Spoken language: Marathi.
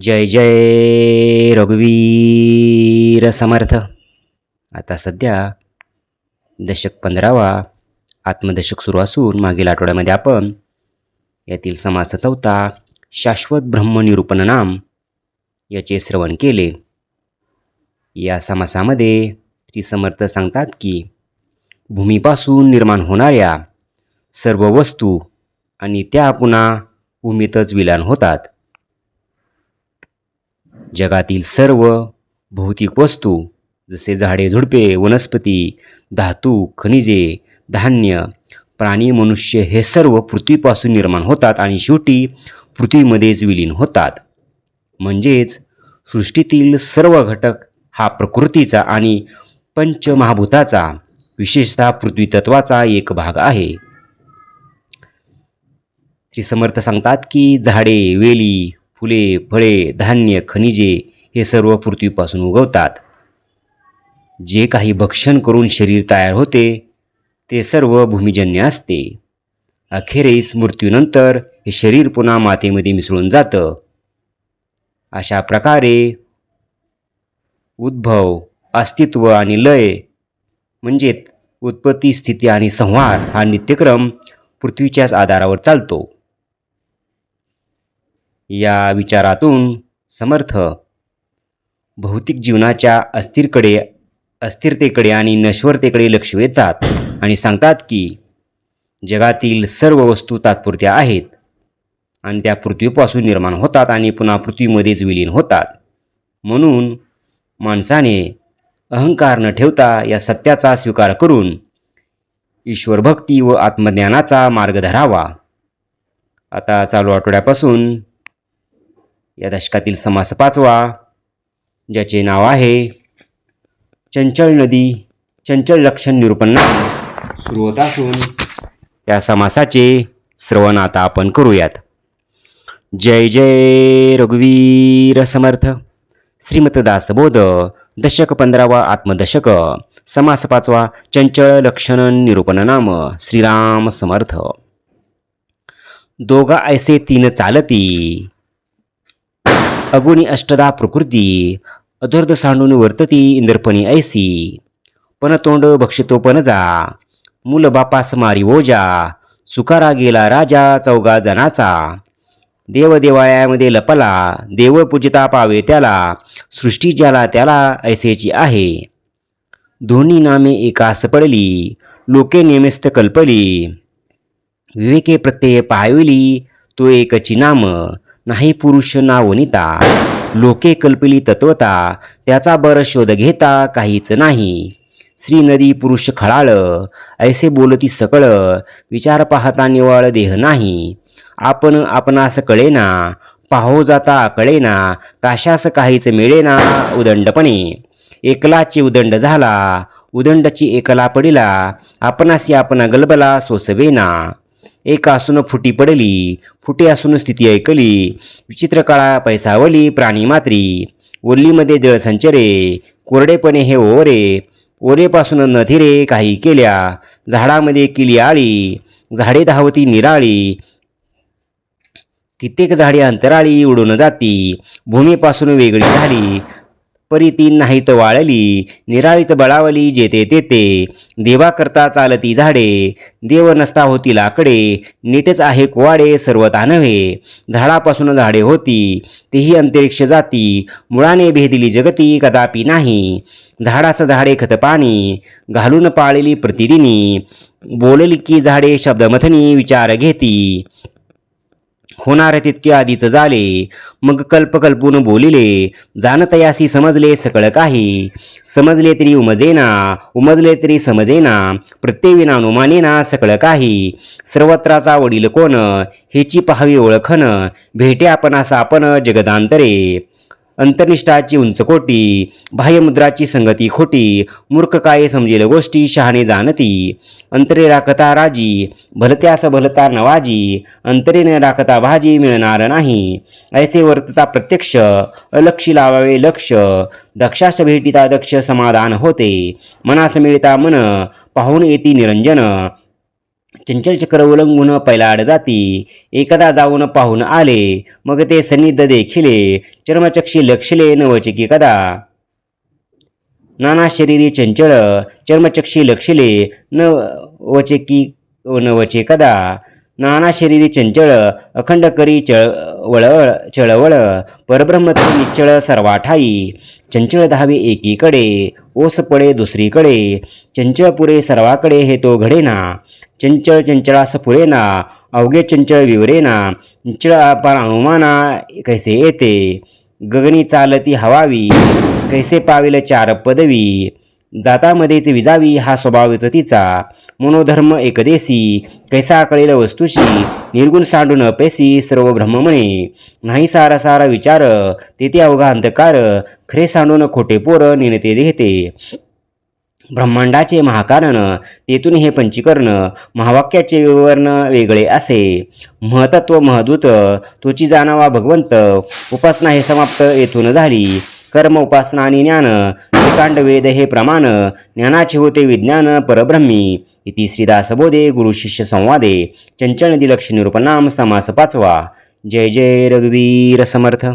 जय जय रघुवीर समर्थ. आता सध्या दशक पंधरावा आत्मदशक सुरू असून मागील आठवड्यामध्ये आपण यातील समास चौथा शाश्वत ब्रह्मनिरूपण नाम याचे श्रवण केले. या समासामध्ये श्री समर्थ सांगतात की भूमीपासून निर्माण होणाऱ्या सर्व वस्तू आणि त्या पुन्हा भूमीतच विलान होतात. जगातील सर्व भौतिक वस्तू जसे झाडे झुडपे वनस्पती धातू खनिजे धान्य प्राणी मनुष्य हे सर्व पृथ्वीपासून निर्माण होतात आणि शेवटी पृथ्वीमध्येच विलीन होतात. म्हणजेच सृष्टीतील सर्व घटक हा प्रकृतीचा आणि पंचमहाभूताचा विशेषतः पृथ्वी तत्वाचा एक भाग आहे. श्री समर्थ सांगतात की झाडे वेली फुले फळे धान्य खनिजे हे सर्व पृथ्वीपासून उगवतात. जे काही भक्षण करून शरीर तयार होते ते सर्व भूमिजन्य असते. अखेरीस मृत्यूनंतर हे शरीर पुन्हा मातेमध्ये मिसळून जातं. अशा प्रकारे उद्भव अस्तित्व आणि लय म्हणजेच उत्पत्ती स्थिती आणि संहार हा नित्यक्रम पृथ्वीच्याच आधारावर चालतो. या विचारातून समर्थ. भौतिक जीवनाच्या अस्थिरकडे अस्थिरतेकडे आणि नश्वरतेकडे लक्ष वेधतात आणि सांगतात की जगातील सर्व वस्तू तात्पुरत्या आहेत आणि त्या पृथ्वीपासून निर्माण होतात आणि पुन्हा पृथ्वीमध्येच विलीन होतात. म्हणून माणसाने अहंकार न ठेवता या सत्याचा स्वीकार करून ईश्वरभक्ती व आत्मज्ञानाचा मार्ग धरावा. आता चालू आठवड्यापासून या दशकातील समास पाचवा ज्याचे नाव आहे चंचल नदी चंचल लक्षण निरूपण नाम सुरू होत असून या समासाचे श्रवण आता आपण करूयात. जय जय रघुवीर समर्थ. श्रीमत दशक पंधरावा आत्मदशक समास पाचवा चंचळ लक्षण निरूपण नाम श्रीराम समर्थ. दोघा ऐसे तीन चालती अगुणी अष्टदा प्रकृती अधोर्ध सांडून वर्तती इंद्रपणी ऐसी. पनतोंड भक्षितो पणजा मूल बापास मारी हो ओजा सुकारा गेला राजा चौगा जनाचा. देवदेवाळ्यामध्ये लपला देव पूजिता पावे त्याला सृष्टी ज्याला त्याला ऐसेची आहे. दोन्ही नामे एकास पडली लोके नेमेस्त कल्पली. विवेके प्रत्यय पाहाविली तो एकची नाम नाही पुरुष ना वनिता लोके कल्पिली तत्वता त्याचा बर शोध घेता काहीच नाही. श्री नदी पुरुष खळाळ ऐसे बोलती सकळ विचार पाहता निवाळ देह नाही. आपण आपणास कळेना पाहो जाता कळेना काशास काहीच मिळेना उदंडपणे. एकलाची उदंड झाला उदंडची एकला पडिला आपणासी आपण गलबला सोसवेना. एक असून फुटी पडली फुटे असून स्थिती ऐकली. विचित्र काळा पैसावली प्राणी मात्री. ओल्लीमध्ये जळ संचरे कोरडेपणे हे ओरे. ओरेपासून नथिरे काही केल्या. झाडामध्ये किली आळी झाडे धावती निराळी. कित्येक झाडे अंतराळी उडून जाती. भूमीपासून वेगळी झाली. परी तीन नाहीत वाळली. निराळीच बळावली जेते तेते. देवाकरता चालती झाडे. देव नसता होती लाकडे. नीटच आहे कुवाडे सर्वता नव्हे झाडापासून झाडे होती. तेही अंतरिक्ष जाती. मुळाने भेदली जगती कदापि नाही. झाडास झाडे खत पाणी. घालून पाळली प्रतिदिनी. बोलली की झाडे शब्दमथनी विचार घेती. होणार तितके आधीच झाले. मग कल्पकल्पून बोलिले जाणतयासी समजले सकळ काही. समजले तरी उमजेना उमजले तरी समजेना प्रत्येविना अनुमानेना सकळ काही. सर्वत्राचा वडील कोण? हेची पहावी ओळखन. भेटे आपणास आपण जगदांतरे. अंतर्निष्ठाची उंचकोटी बाह्यमुद्राची संगती खोटी मूर्ख काय समजेल गोष्टी शहाणे जाणती. अंतरे राखता राजी भलत्यास भलता नवाजी अंतरे न राखता भाजी मिळणार नाही. ऐसे वर्तता प्रत्यक्ष अलक्षी लावावे लक्ष दक्षास भेटिता दक्ष समाधान होते. मनास मिळता मन पाहून येती निरंजन चंचल चक्र उलंगून पैलाड जाती. एकदा जाऊन पाहून आले मग ते सन्निध देखिले चर्मचक्षी लक्षले नवचिकी कदा. नाना शरीरी चंचळ चर्मचक्षी लक्षले न वचेकी नवचे कदा. नाना शरीरी चंचळ अखंड करी चळ वळवळ चळवळ परब्रह्मते तरी निश्चळ सर्वाठाई चंचळ धावे एकीकडे ओस पडे दुसरीकडे चंचळ पुरे सर्वाकडे हे तो घडेना चंचळ चंचळास पुरेना अवघे चंचळ विवरेना चंचळ अपार अनुमाना कैसे येते गगनी चालती हवावी कैसे पाविल चार पदवी जातामध्येच विजावी हा स्वभावच तिचा. मनोधर्म एकदेशी कैसा कळेल वस्तुशी निर्गुण सांडून अपेसी सर्व ब्रह्ममणे नाही सारा सारा विचार तेथे अवघा अंधकार खरे सांडून खोटे पोर निनते देते ब्रह्मांडाचे महाकारण तेथून हे पंचीकरण महावाक्याचे विवरण वेगळे असे. महतत्व महदूत तुची जाणावा भगवंत उपासना हे समाप्त येथून झाली. कर्म उपासना आणि ज्ञान एकांड वेद हे प्रमाण ज्ञानाचे होते विज्ञान परब्रह्मी. इति श्रीदासबोधे गुरुशिष्य संवादे. चंचल दिलक्ष निरूपणाम समास पाचवा. जय जय रघुवीर समर्थ.